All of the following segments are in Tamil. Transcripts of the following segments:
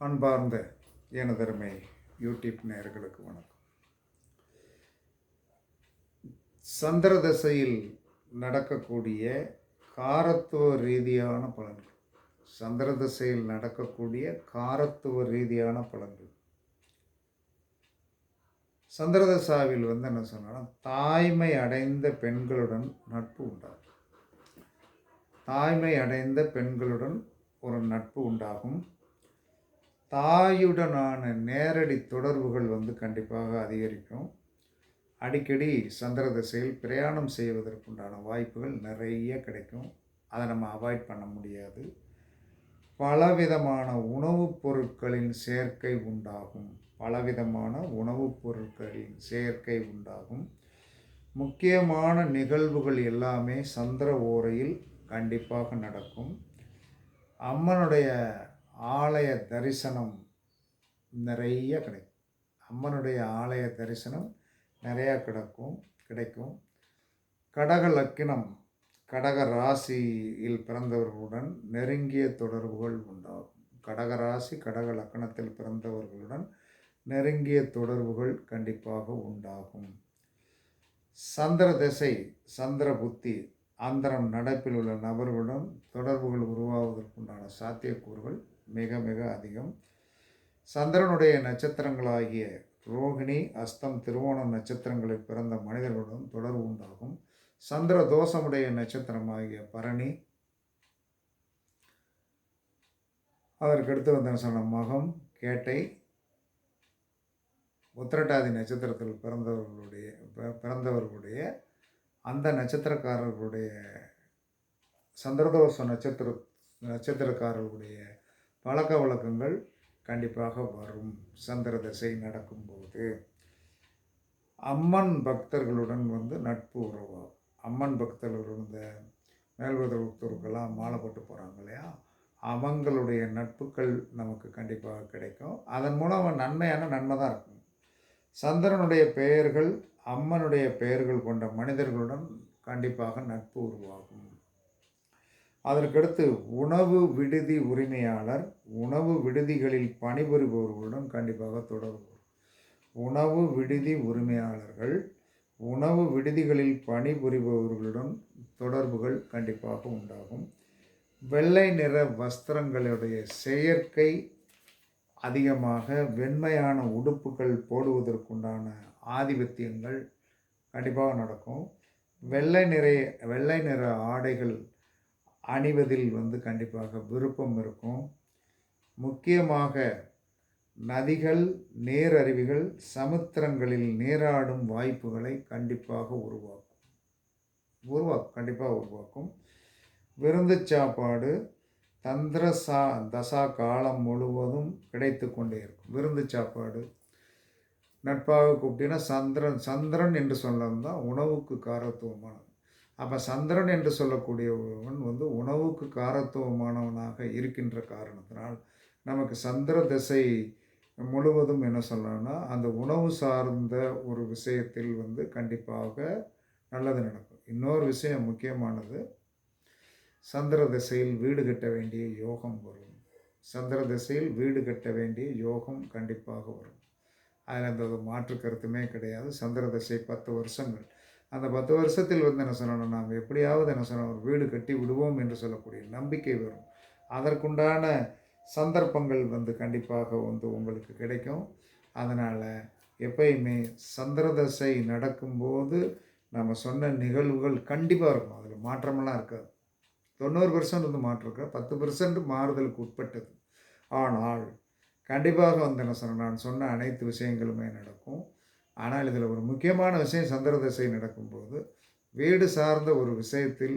அன்பார்ந்த எனதருமை யூடியூப் நேயர்களுக்கு வணக்கம். சந்திர தசையில் நடக்கக்கூடிய காரத்துவ ரீதியான பலன்கள். சந்திர திசையில் நடக்கக்கூடிய காரத்துவ ரீதியான பலன்கள். சந்திரதசாவில் வந்து என்ன சொன்னால் தாய்மை அடைந்த பெண்களுடன் நட்பு உண்டாகும். தாய்மை அடைந்த பெண்களுடன் ஒரு நட்பு உண்டாகும். தாயுடனான நேரடி தொடர்புகள் வந்து கண்டிப்பாக அதிகரிக்கும். அடிக்கடி சந்திர திசையில் பிரயாணம் செய்வதற்குண்டான வாய்ப்புகள் நிறைய கிடைக்கும். அதை நம்ம அவாய்ட் பண்ண முடியாது. பலவிதமான உணவுப் பொருட்களின் சேர்க்கை உண்டாகும். பலவிதமான உணவுப் பொருட்களின் சேர்க்கை உண்டாகும். முக்கியமான நிகழ்வுகள் எல்லாமே சந்திர ஓரையில் கண்டிப்பாக நடக்கும். அம்மனுடைய ஆலய தரிசனம் நிறைய கிடைக்கும். அம்மனுடைய ஆலய தரிசனம் நிறையா கிடக்கும் கிடைக்கும். கடக லக்கினம் கடக ராசியில் பிறந்தவர்களுடன் நெருங்கிய தொடர்புகள் உண்டாகும். கடக ராசி கடக லக்கணத்தில் பிறந்தவர்களுடன் நெருங்கிய தொடர்புகள் கண்டிப்பாக உண்டாகும். சந்திர திசை சந்திர புத்தி அந்தரம் நடப்பில் உள்ள நபர்களுடன் தொடர்புகள் உருவாவதற்குண்டான சாத்தியக்கூறுகள் மிக மிக அதிகம். சந்திரனுடைய நட்சத்திரங்களாகிய ரோகிணி அஸ்தம் திருவோணம் நட்சத்திரங்களில் பிறந்த மனிதர்களுடன் தொடர்பு உண்டாகும். சந்திர தோஷமுடைய நட்சத்திரமாகிய பரணி அதற்கடுத்து வந்த சொன்ன மகம் கேட்டை. உத்திரட்டாதி நட்சத்திரத்தில் பிறந்தவர்களுடைய பிறந்தவர்களுடைய அந்த நட்சத்திரக்காரர்களுடைய சந்திரதோஷ நட்சத்திர நட்சத்திரக்காரர்களுடைய பழக்க வழக்கங்கள் கண்டிப்பாக வரும். சந்திர தசை நடக்கும்போது அம்மன் பக்தர்களுடன் வந்து நட்பு உறவாகும் அம்மன் பக்தர்களுடன் இந்த மேல்வதற்கெல்லாம் மாலை போட்டு போகிறாங்க இல்லையா? அவங்களுடைய நட்புகள் நமக்கு கண்டிப்பாக கிடைக்கும். அதன் மூலம் நன்மையான நன்மை தான் இருக்கும். சந்திரனுடைய பெயர்கள் அம்மனுடைய பெயர்கள் கொண்ட மனிதர்களுடன் கண்டிப்பாக நட்பு உருவாகும் அதற்கடுத்து உணவு விடுதி உரிமையாளர் உணவு விடுதிகளில் பணிபுரிபவர்களுடன் கண்டிப்பாக தொடர்பு உணவு விடுதி உரிமையாளர்கள் உணவு விடுதிகளில் பணிபுரிபவர்களுடன் தொடர்புகள் கண்டிப்பாக உண்டாகும். வெள்ளை நிற வஸ்திரங்களுடைய செயற்கை அதிகமாக வெண்மையான உடுப்புகள் போடுவதற்குண்டான ஆதிபத்தியங்கள் கண்டிப்பாக நடக்கும். வெள்ளை நிறை வெள்ளை நிற ஆடைகள் அணிவதில் வந்து கண்டிப்பாக விருப்பம் இருக்கும். முக்கியமாக நதிகள் நேரருவிகள் சமுத்திரங்களில் நீராடும் வாய்ப்புகளை கண்டிப்பாக உருவாக்கும். உருவாக்கும் கண்டிப்பாக உருவாக்கும். விருந்து சாப்பாடு தந்திர சா தசா காலம் முழுவதும் கிடைத்து கொண்டே இருக்கும். விருந்து சாப்பாடு நட்பாக கூப்பிட்டீங்கன்னா சந்திரன் சந்திரன் என்று சொன்னது தான் உணவுக்கு காரத்துவமானது. அப்போ சந்திரன் என்று சொல்லக்கூடியவன் வந்து உணவுக்கு காரத்துவமானவனாக இருக்கின்ற காரணத்தினால் நமக்கு சந்திர திசை முழுவதும் என்ன சொல்லணும்னா அந்த உணவு சார்ந்த ஒரு விஷயத்தில் வந்து கண்டிப்பாக நல்லது நடக்கும். இன்னொரு விஷயம் முக்கியமானது சந்திர திசையில் வீடு கட்ட வேண்டிய யோகம் வரும். சந்திர திசையில் வீடு கட்ட வேண்டிய யோகம் கண்டிப்பாக வரும். அதில் அந்த ஒரு மாற்று கருத்துமே கிடையாது. சந்திர திசை பத்து வருஷங்கள். அந்த பத்து வருஷத்தில் வந்து என்ன சொல்லணும் நாம் எப்படியாவது என்ன சொல்லணும் ஒரு வீடு கட்டி விடுவோம் என்று சொல்லக்கூடிய நம்பிக்கை வரும். அதற்குண்டான சந்தர்ப்பங்கள் வந்து கண்டிப்பாக வந்து உங்களுக்கு கிடைக்கும். அதனால் எப்பயுமே சந்திரதசை நடக்கும்போது நம்ம சொன்ன நிகழ்வுகள் கண்டிப்பாக இருக்கும். அதில் மாற்றமெல்லாம் இருக்காது. தொண்ணூறு பர்சன்ட் வந்து மாற்றம் இருக்கா? பத்து பர்சன்ட் மாறுதலுக்கு உட்பட்டது. ஆனால் கண்டிப்பாக வந்து என்ன சொன்ன நான் சொன்ன அனைத்து விஷயங்களுமே நடக்கும். ஆனால் இதில் ஒரு முக்கியமான விஷயம் சந்திர திசை நடக்கும்போது வீடு சார்ந்த ஒரு விஷயத்தில்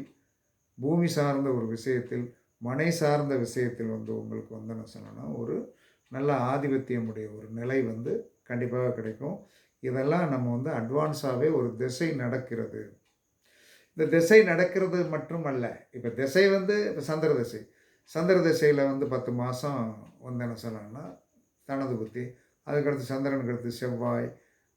பூமி சார்ந்த ஒரு விஷயத்தில் மனை சார்ந்த விஷயத்தில் வந்து உங்களுக்கு வந்து என்ன சொன்னோன்னா ஒரு நல்ல ஆதிபத்தியமுடைய ஒரு நிலை வந்து கண்டிப்பாக கிடைக்கும். இதெல்லாம் நம்ம வந்து அட்வான்ஸாகவே ஒரு திசை நடக்கிறது. இந்த திசை நடக்கிறது மட்டும் அல்ல இப்போ திசை வந்து இப்போ சந்திர திசை. சந்திர திசையில் வந்து பத்து மாதம் வந்து என்ன சொல்லலாம்னா தனது புத்தி அதுக்கடுத்து சந்திரனுக்கு அடுத்து செவ்வாய்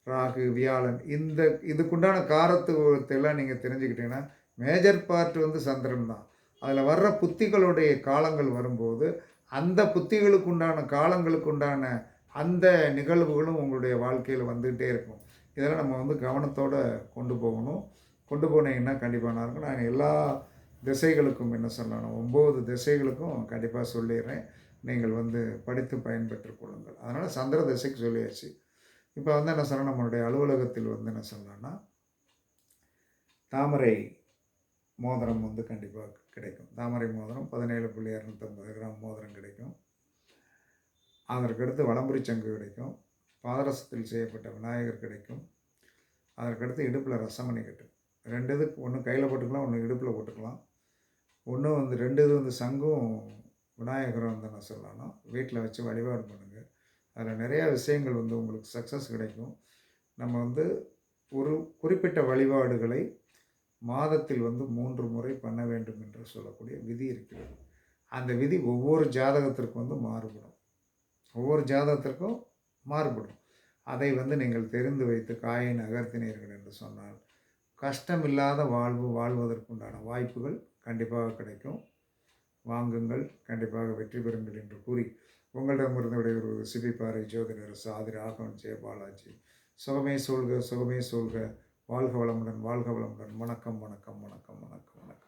ராகு வியாழன் இந்த இதுக்குண்டான காரத்துவத்தை எல்லாம் நீங்கள் தெரிஞ்சுக்கிட்டீங்கன்னா மேஜர் பார்ட் வந்து சந்திரன் தான். அதில் வர்ற புத்திகளுடைய காலங்கள் வரும்போது அந்த புத்திகளுக்கு உண்டான காலங்களுக்கு உண்டான அந்த நிகழ்வுகளும் உங்களுடைய வாழ்க்கையில் வந்துகிட்டே இருக்கும். இதெல்லாம் நம்ம வந்து கவனத்தோடு கொண்டு போகணும். கொண்டு போனீங்கன்னா கண்டிப்பாக நான் இருக்கும். நான் எல்லா திசைகளுக்கும் என்ன சொல்லணும் ஒம்பது திசைகளுக்கும் கண்டிப்பாக சொல்லிடுறேன். நீங்கள் வந்து படித்து பயன்பெற்று கொள்ளுங்கள். அதனால் சந்திர திசைக்கு சொல்லியாச்சு. இப்போ வந்து என்ன சொல்லணும் நம்மளுடைய அலுவலகத்தில் வந்து என்ன சொல்லலாம்னா தாமரை மோதிரம் வந்து கண்டிப்பாக கிடைக்கும். தாமரை மோதிரம் பதினேழு புள்ளி இரநூத்தம்பது கிராம் மோதிரம் கிடைக்கும். அதற்கடுத்து வளம்புரி சங்கு கிடைக்கும். பாதரசத்தில் செய்யப்பட்ட விநாயகர் கிடைக்கும். அதற்கடுத்து இடுப்பில் ரசமணி கட்டு. ரெண்டு இது ஒன்று கையில் போட்டுக்கலாம் ஒன்று இடுப்பில் போட்டுக்கலாம். ஒன்று வந்து ரெண்டு இது வந்து சங்கும் விநாயகரும் வந்து என்ன சொல்லலாம்னா வீட்டில் வச்சு வழிபாடு பண்ணுங்கள் அதில் நிறையா விஷயங்கள் வந்து உங்களுக்கு சக்ஸஸ் கிடைக்கும். நம்ம வந்து ஒரு குறிப்பிட்ட வழிபாடுகளை மாதத்தில் வந்து மூன்று முறை பண்ண வேண்டும் என்று சொல்லக்கூடிய விதி இருக்கிறது. அந்த விதி ஒவ்வொரு ஜாதகத்திற்கும் வந்து மாறுபடும். ஒவ்வொரு ஜாதகத்திற்கும் மாறுபடும். அதை வந்து நீங்கள் தெரிந்து வைத்து காயை நகர்த்தினீர்கள் என்று சொன்னால் கஷ்டமில்லாத வாழ்வு வாழ்வதற்குண்டான வாய்ப்புகள் கண்டிப்பாக கிடைக்கும். வாங்குங்கள் கண்டிப்பாக வெற்றி பெறுங்கள் என்று கூறி உங்களிடமிருந்து விடைபெறுவது சிபிப்பாறை ஜோதிடர் சாதி ராகவன் ஜெய பாலாஜி. சுகமே சொல்க சுகமே சொல்க. வாழ்க வளமுடன் வாழ்க வளமுடன். வணக்கம் வணக்கம் வணக்கம் வணக்கம் வணக்கம்.